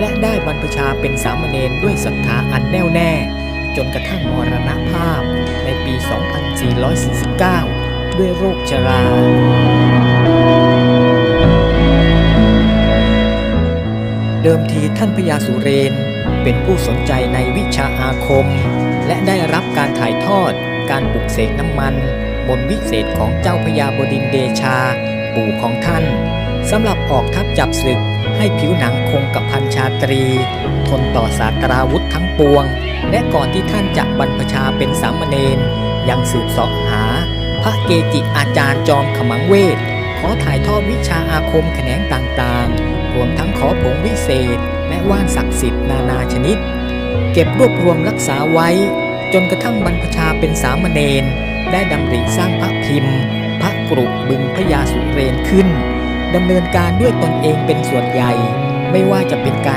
และได้บรรพชาเป็นสามเณรด้วยศรัทธาอันแน่วแน่ จนกระทั่งมรณภาพในปี 2449 ด้วยโรคชรา เดิมทีท่านพญาสุเรน เป็นผู้สนใจในวิชาอาคม และได้รับการถ่ายทอด การปลุกเสกน้ำมันบนวิเศษของเจ้าพญาบดินเดชา ปู่ของท่านสำหรับออกทัพจับศึก ให้ผิวหนังคงกับพันชาตรี ทนต่อสาตราวุธทั้งปวง และก่อนที่ท่านจะบรรพชาเป็นสามเณรยังสืบสาะหา พระเกจิอาจารย์จอมขมังเวท ขอถ่ายทอดวิชาอาคมแขนงต่างๆ รวมทั้งขอผงวิเศษ และว่านศักดิ์สิทธิ์นานาชนิด เก็บรวบรวมรักษาไว้ จนกระทั่งบรรพชาเป็นสามเณรได้ดำริสร้างพระพิมพ์ พระกรุบึงพญาสุเรนขึ้น ดำเนินการด้วยตนเองเป็นส่วนใหญ่ ไม่ว่าจะเป็นการ